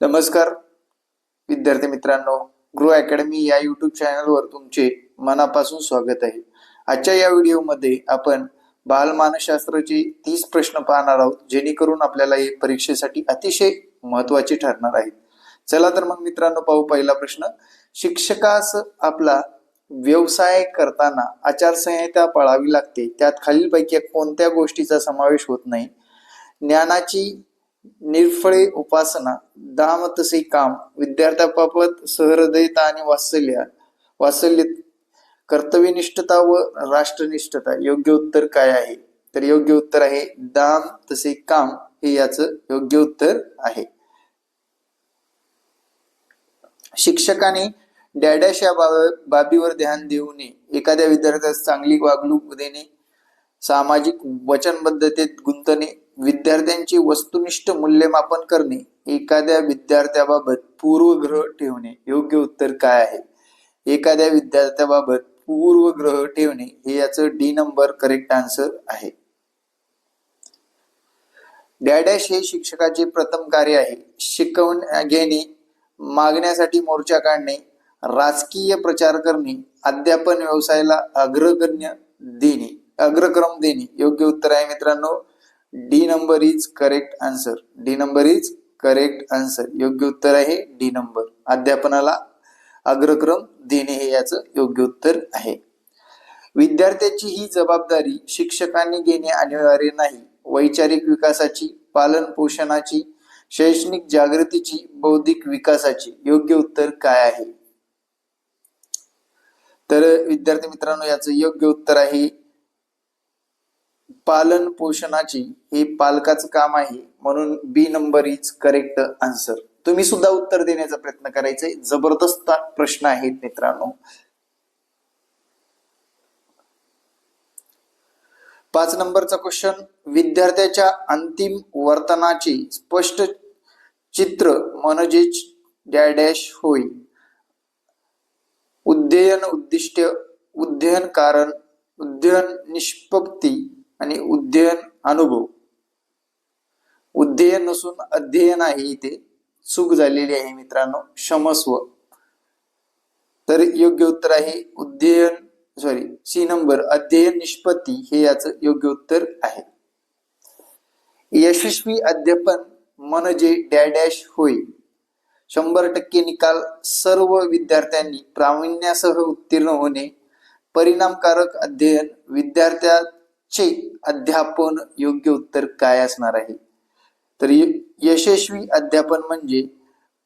नमस्कार. विद्यार्थी मित्रांनो गृह अकॅडमी या युट्यूब चॅनलवर तुमचे मनापासून स्वागत आहे. आजच्या या व्हिडिओमध्ये आपण बालमानसशास्त्राचे तीस प्रश्न पाहणार आहोत जेणेकरून आपल्याला हे परीक्षेसाठी अतिशय महत्त्वाचे ठरणार आहेत चला तर मग मित्रांनो पाहू पहिला प्रश्न. शिक्षकास आपला व्यवसाय करताना आचारसंहिता पाळावी लागते. त्यात खालीलपैकी कोणत्या गोष्टीचा समावेश होत नाही? ज्ञानाची निर्फळे उपासना दाम तसे काम विद्यार्थ्याबाबत सहृदयता आणि वात्सल्य वात्सल्य कर्तव्यनिष्ठता व राष्ट्रनिष्ठता योग्य उत्तर काय आहे? तर योग्य उत्तर आहे दाम तसे काम हे याचं योग्य उत्तर आहे. शिक्षकाने डॅडॅश या बाब- बाबीवर ध्यान देऊ नये. एखाद्या विद्यार्थ्यास चांगली वागणूक देणे सामाजिक वचनबद्धतेत गुंतणे विद्यार्थ्यांचे वस्तुनिष्ठ मूल्यमापन करणे एखाद्या विद्यार्थ्याबाबत पूर्वग्रह ठेवणे योग्य उत्तर काय आहे? एखाद्या विद्यार्थ्याबाबत पूर्वग्रह ठेवणे हे याचं डी नंबर करेक्ट आन्सर आहे. डॅडॅश हे शिक्षकाचे प्रथम कार्य आहे. शिकवून घेणे मागण्यासाठी मोर्चा काढणे राजकीय प्रचार करणे अध्यापन व्यवसायाला अग्रगण्य देणे अग्रक्रम देणे योग्य उत्तर आहे मित्रांनो. D number is correct answer. D number is correct answer. योग्य उत्तर आहे डी नंबर. अध्यापनाला अग्रक्रम देणे हे याचं योग्य उत्तर आहे. विद्यार्थ्याची ही जबाबदारी शिक्षकांनी घेणे अनिवार्य नाही. वैचारिक विकासाची पालन पोषणाची शैक्षणिक जागृतीची बौद्धिक विकासाची योग्य उत्तर काय आहे? तर विद्यार्थी मित्रांनो याचं योग्य उत्तर आहे पालन पोषणाची हे पालकाचं काम आहे म्हणून B number is correct answer तुम्ही सुद्धा उत्तर देण्याचा प्रयत्न करायचे जबरदस्त प्रश्न आहेत मित्रांनो. पाच नंबरचा क्वेश्चन विद्यार्थ्याच्या अंतिम वर्तनाचे स्पष्ट चित्र म्हणजेच डॅडॅश होय. उद्ययन उद्दिष्ट उद्ययन कारण उद्ययन निष्पत्ती आणि उद्ययन अनुभव. उद्ययन नसून अध्ययन आहे इथे. चूक झालेली आहे मित्रांनो क्षमस्व. तर योग्य उत्तर आहे उद्ययन सॉरी सी नंबर अध्ययन निष्पत्ती हे याचं योग्य उत्तर आहे. यशस्वी अध्यापन म्हणजे डॅडॅश होय. शंभर टक्के निकाल सर्व विद्यार्थ्यांनी प्रावीण्यासह उत्तीर्ण होणे. परिणामकारक अध्ययन चे अध्यापन योग्य उत्तर काय असणार आहे? तर यशस्वी अध्यापन म्हणजे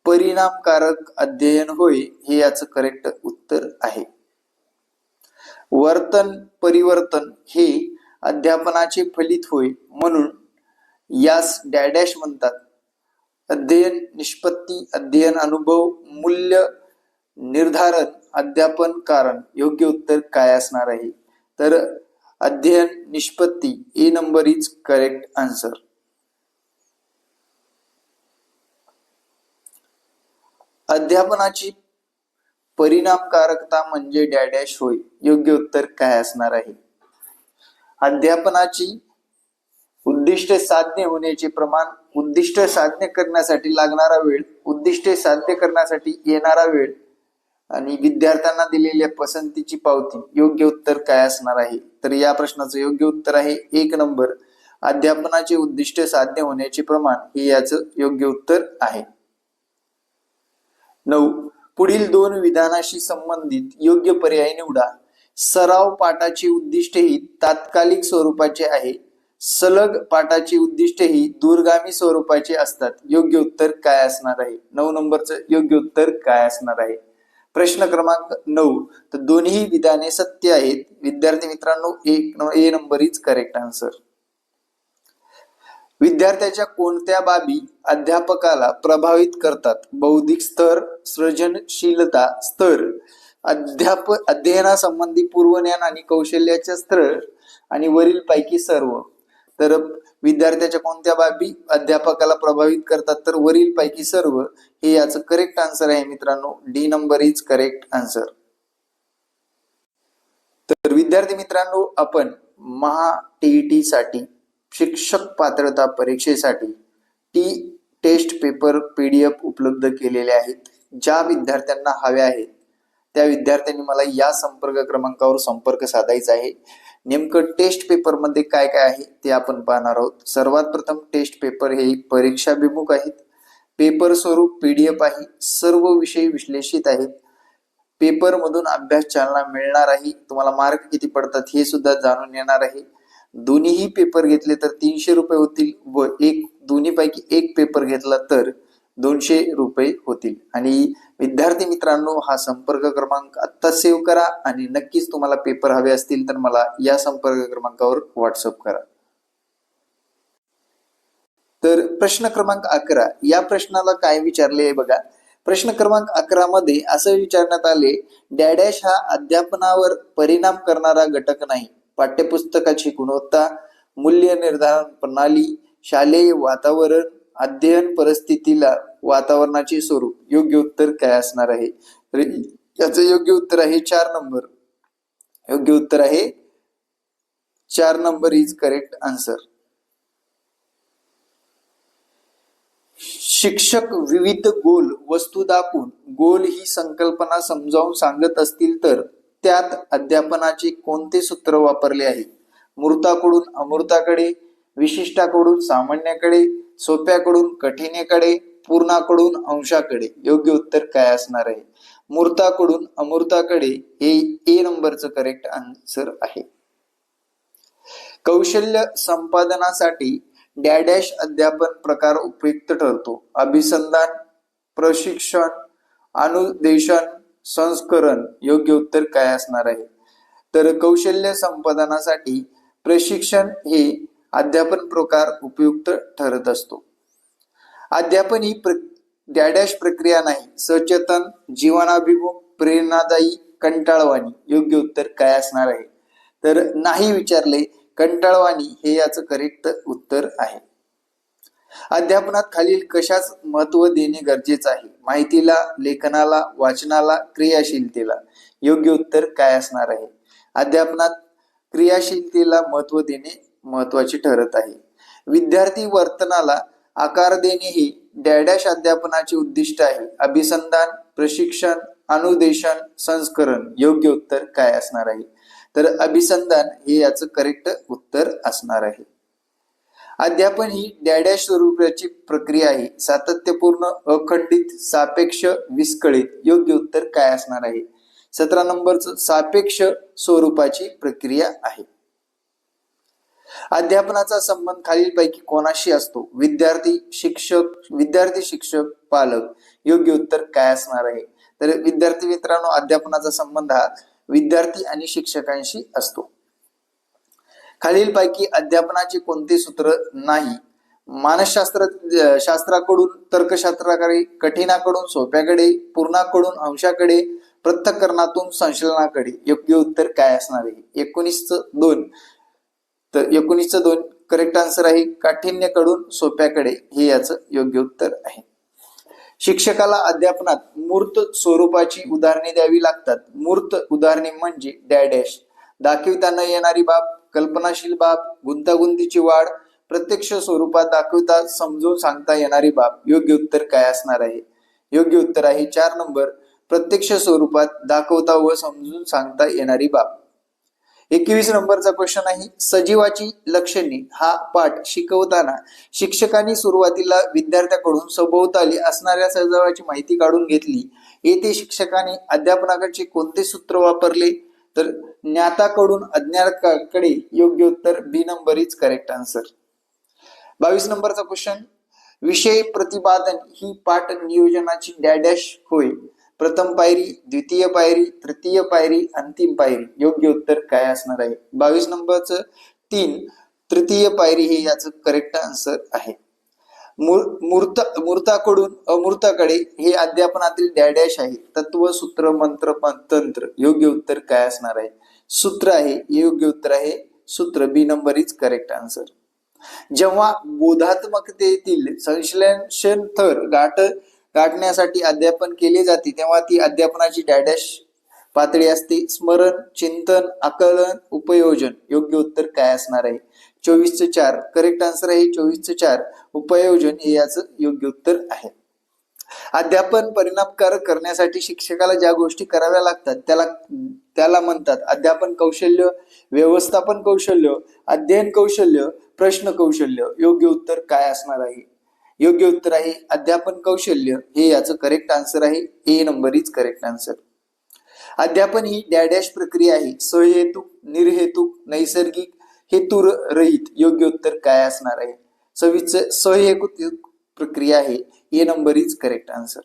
परिणामकारक अध्ययन होय हे याचं करेक्ट उत्तर आहे. वर्तन परिवर्तन हे अध्यापनाचे फलित होय म्हणून यास डॅडॅश म्हणतात. अध्ययन निष्पत्ती अध्ययन अनुभव मूल्य निर्धारण अध्यापन कारण योग्य उत्तर काय असणार आहे? तर अध्ययन निष्पत्ती A number is correct answer. अध्यापनाची परिणामकारकता म्हणजे डॅडॅश होय योग्य उत्तर काय असणार आहे? अध्यापनाची उद्दिष्ट साध्य होण्याचे प्रमाण उद्दिष्ट साध्य करण्यासाठी लागणारा वेळ उद्दिष्टे साध्य करण्यासाठी येणारा वेळ आणि विद्यार्थ्यांना दिलेल्या पसंतीची पावती योग्य उत्तर काय असणार आहे? तर या प्रश्नाचं योग्य उत्तर आहे एक नंबर. अध्यापनाचे उद्दिष्ट साध्य होण्याचे प्रमाण हे याचं योग्य उत्तर आहे. नऊ. पुढील दोन विधानाशी संबंधित योग्य पर्याय निवडा. सराव पाठाची उद्दिष्टे ही तात्कालिक स्वरूपाचे आहे. सलग पाठाची उद्दिष्टे ही दूरगामी स्वरूपाचे असतात. योग्य उत्तर काय असणार आहे? नऊ नंबरचं योग्य उत्तर काय असणार आहे? प्रश्न क्रमांक नऊ. तर दोन्ही विधाने सत्य आहेत. विद्यार्थी मित्रांनो एक A number is correct answer विद्यार्थ्याच्या कोणत्या बाबी अध्यापकाला प्रभावित करतात? बौद्धिक स्तर सृजनशीलता स्तर अध्याप अध्ययनासंबंधी पूर्वज्ञान आणि कौशल्याचे स्तर आणि वरील पैकी सर्व. तर विद्यार्थ्याच्या कोणत्या बाबी अध्यापकाला प्रभावित करतात तर वरील पैकी सर्व हे याचं करेक्ट आन्सर आहे मित्रांनो. D number is correct answer तर विद्यार्थी मित्रांनो आपण महा टीईटी साठी शिक्षक पात्रता परीक्षेसाठी टी टेस्ट पेपर पीडीएफ उपलब्ध केलेले आहेत ज्या विद्यार्थ्यांना हव्या आहेत. त्या विद्यार्थ्यांनी मला या संपर्क क्रमांकावर संपर्क साधायचा आहे. नेमकं टेस्ट पेपरमध्ये काय काय आहे ते आपण पाहणार आहोत. सर्वात प्रथम टेस्ट पेपर हे परीक्षाभिमुख आहेत. पेपर स्वरूप पीडीएफ आहे. सर्व विषय विश्लेषित आहेत. पेपर मधून अभ्यास चालना मिळणार आहे. तुम्हाला मार्क किती पडतात हे सुद्धा जाणून येणार आहे. दोन्हीही पेपर घेतले तर तीनशे रुपये होतील व एक दोन्ही पैकी एक पेपर घेतला तर दोनशे रुपये होतील. आणि विद्यार्थी मित्रांनो हा संपर्क क्रमांक आत्ता सेव्ह करा आणि नक्कीच तुम्हाला पेपर हवे असतील तर मला या संपर्क क्रमांकावर व्हॉट्सअप करा. तर प्रश्न क्रमांक अकरा. या प्रश्नाला काय विचारले आहे बघा. प्रश्न क्रमांक अकरा मध्ये असं विचारण्यात आले डॅडॅश हा अध्यापनावर परिणाम करणारा घटक नाही. पाठ्यपुस्तकाची गुणवत्ता मूल्य निर्धारण प्रणाली शालेय वातावरण अध्ययन परिस्थितीला वातावरणाचे स्वरूप योग्य उत्तर काय असणार आहे? तर याचं योग्य उत्तर आहे चार नंबर. योग्य उत्तर आहे चार नंबर इज करेक्ट आन्सर शिक्षक विविध गोल वस्तू दाखवून गोल ही संकल्पना समजावून सांगत असतील तर त्यात अध्यापनाचे कोणते सूत्र वापरले आहे? मूर्ताकडून अमूर्ताकडे विशिष्टाकडून सामान्याकडे सोप्याकडून कठीणेकडे पूर्णाकडून अंशाकडे. योग्य उत्तर काय असणार आहे? मूर्ताकडून अमूर्ताकडे हे ए नंबरचं करेक्ट आन्सर आहे. कौशल्य संपादनासाठी डॅडॅश अध्यापन प्रकार उपयुक्त ठरतो. अभिसंधान प्रशिक्षण अनुदेशन संस्करण. योग्य उत्तर काय असणार आहे? तर कौशल्य संपादनासाठी प्रशिक्षण हे अध्यापन प्रकार उपयुक्त ठरत असतो. अध्यापन ही प्र डॅडॅश प्रक्रिया नाही सचेतन जीवनाभिमुख प्रेरणादायी कंटाळवाणी योग्य उत्तर काय असणार आहे? तर नाही विचारले कंटाळवाणी हे याचं करेक्ट उत्तर आहे. अध्यापनात खालील कशाच महत्त्व देणे गरजेचं आहे? माहितीला लेखनाला वाचनाला क्रियाशीलतेला योग्य उत्तर काय असणार आहे? अध्यापनात क्रियाशीलतेला महत्त्व देणे महत्वाची ठरत आहे. विद्यार्थी वर्तनाला आकार देणे ही डॅडॅश अध्यापनाचे उद्दिष्ट आहे. अभिसंधान प्रशिक्षण अनुदेशन संस्करण योग्य उत्तर काय असणार आहे? तर अभिसंधान हे याचं करेक्ट उत्तर असणार आहे. अध्यापन ही डॅडॅश स्वरूपाची प्रक्रिया आहे. सातत्यपूर्ण अखंडित सापेक्ष विस्कळीत योग्य उत्तर काय असणार आहे? सतरा नंबरचं सापेक्ष स्वरूपाची प्रक्रिया आहे. अध्यापनाचा संबंध खालीलपैकी कोणाशी असतो? विद्यार्थी शिक्षक विद्यार्थी शिक्षक पालक. योग्य उत्तर काय असणार आहे? तर विद्यार्थी मित्रांनो अध्यापनाचा संबंध हा विद्यार्थी आणि शिक्षकांशी असतो. खालीलपैकी अध्यापनाचे कोणते सूत्र नाही? मानसशास्त्र शास्त्राकडून तर्कशास्त्राकडे कठीणाकडून सोप्याकडे पूर्णाकडून अंशाकडे प्रत्यकरणातून संशलनाकडे. योग्य उत्तर काय असणार आहे? एकोणीस दोन. तर एकोणीसचं दोन. करेक्ट आन्सर आहे काठिण्यकडून सोप्याकडे. हे याचं योग्य उत्तर आहे. शिक्षकाला अध्यापनात मूर्त स्वरूपाची उदाहरणे द्यावी लागतात. मूर्त उदाहरणे म्हणजे डॅडॅश दाखविता न येणारी बाब कल्पनाशील बाब गुंतागुंतीची वाढ प्रत्यक्ष स्वरूपात दाखवता समजून सांगता येणारी बाब. योग्य उत्तर काय असणार आहे? योग्य उत्तर आहे चार नंबर. प्रत्यक्ष स्वरूपात दाखवता व समजून सांगता येणारी बाब. एकवीस नंबरचा क्वेश्चन आहे सजीवाची लक्षणे. हा पाठ शिकवताना शिक्षकांनी सुरुवातीला विद्यार्थ्याकडून सभोवताली असणाऱ्या सजीवाची माहिती काढून घेतली. येथे शिक्षकाने अध्यापनाकडचे कोणते सूत्र वापरले? तर ज्ञाताकडून अज्ञाताकडे योग्य उत्तर B number is correct answer बावीस नंबरचा क्वेश्चन विषय प्रतिपादन ही पाठ नियोजनाची डॅडॅश होय. प्रथम पायरी द्वितीय पायरी तृतीय पायरी अंतिम पायरी. योग्य उत्तर काय असणार आहे? बावीस नंबरचं तीन तृतीय पायरी हे याचं करेक्ट आन्सर आहे. मूर्त मूर्ताकडून अमूर्ताकडे हे अध्यापनातील डॅडॅश आहे. तत्व सूत्र मंत्र तंत्र. योग्य उत्तर काय असणार आहे? सूत्र आहे. योग्य उत्तर आहे. सूत्र B number is correct answer जेव्हा बोधात्मकतेतील संश्लेषण थर गाठ गाठण्यासाठी अध्यापन केले जाते तेव्हा ती अध्यापनाची डॅडॅश पातळी असते. स्मरण चिंतन आकलन उपयोजन योग्य उत्तर काय असणार आहे? चोवीसचं चार. करेक्ट आन्सर आहे चोवीसचं चार. उपयोजन हे याचं योग्य उत्तर आहे. अध्यापन परिणामकारक करण्यासाठी शिक्षकाला ज्या गोष्टी कराव्या लागतात त्याला त्याला म्हणतात अध्यापन कौशल्य व्यवस्थापन कौशल्य अध्ययन कौशल्य प्रश्न कौशल्य योग्य उत्तर काय असणार आहे? योग्य उत्तर आहे अध्यापन कौशल्य. हे याचं करेक्ट आन्सर आहे. A number is correct answer अध्यापन ही डॅडॅश प्रक्रिया आहे. सहेतुक निर्हेतुक नैसर्गिक हेतु रहित योग्य उत्तर काय असणार आहे? सव्वीस सहेतुक प्रक्रिया आहे. A number is correct answer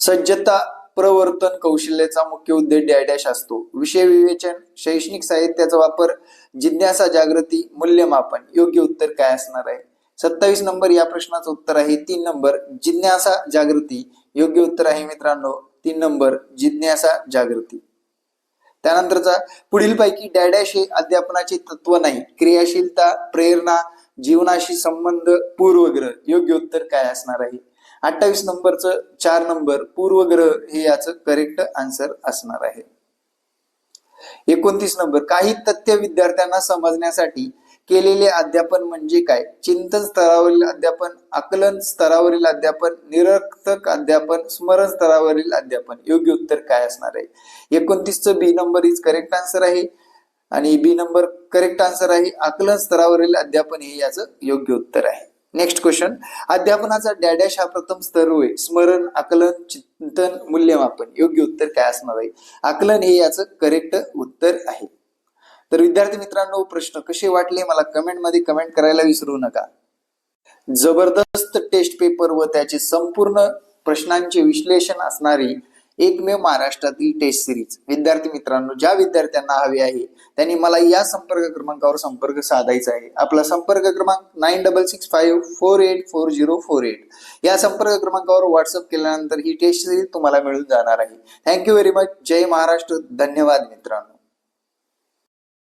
सज्जता प्रवर्तन कौशल्याचा मुख्य उद्देश डॅडॅश असतो. विषय विवेचन शैक्षणिक साहित्याचा वापर जिज्ञासा जागृती मूल्यमापन योग्य उत्तर काय असणार आहे? सत्तावीस नंबर या प्रश्नाचं उत्तर आहे. तीन नंबर जिज्ञासा जागृती. योग्य उत्तर आहे मित्रांनो तीन नंबर जिज्ञासा जागृती. त्यानंतरचा पुढील पैकी डॅडॅश हे अध्यापनाचे तत्व नाही. क्रियाशीलता प्रेरणा जीवनाशी संबंध पूर्वग्रह. योग्य उत्तर काय असणार आहे? अठ्ठावीस नंबरचं चार नंबर पूर्वग्रह हे याचं करेक्ट आन्सर असणार आहे. एकोणतीस नंबर काही तथ्य विद्यार्थ्यांना समजण्यासाठी केलेले अध्यापन म्हणजे काय? चिंतन स्तरावरील अध्यापन आकलन स्तरावरील अध्यापन निरर्थक अध्यापन स्मरण स्तरावरील अध्यापन. योग्य उत्तर काय असणार आहे? एकोणतीसचं B number is correct answer आहे. आणि बी नंबर करेक्ट आन्सर आहे. आकलन स्तरावरील अध्यापन हे याचं योग्य उत्तर आहे. नेक्स्ट क्वेश्चन अध्यापनाचा डॅडॅश हा प्रथम स्तर होय. स्मरण आकलन चिंतन मूल्यमापन. योग्य उत्तर काय असणार आहे? आकलन हे याचं करेक्ट उत्तर आहे. तर विद्यार्थी मित्रांनो प्रश्न कसे वाटले मला कमेंटमध्ये कमेंट करायला विसरू नका. जबरदस्त टेस्ट पेपर व त्याचे संपूर्ण प्रश्नांचे विश्लेषण असणारी एकमेव महाराष्ट्रातील टेस्ट सिरीज विद्यार्थी मित्रांनो ज्या विद्यार्थ्यांना हवे आहे त्यांनी मला या संपर्क क्रमांकावर संपर्क साधायचा आहे. आपला संपर्क क्रमांक nine double six five four eight four zero four eight या संपर्क क्रमांकावर व्हॉट्सअप केल्यानंतर ही टेस्ट सिरीज तुम्हाला मिळून जाणार आहे. थँक्यू व्हेरी मच जय महाराष्ट्र. धन्यवाद मित्रांनो.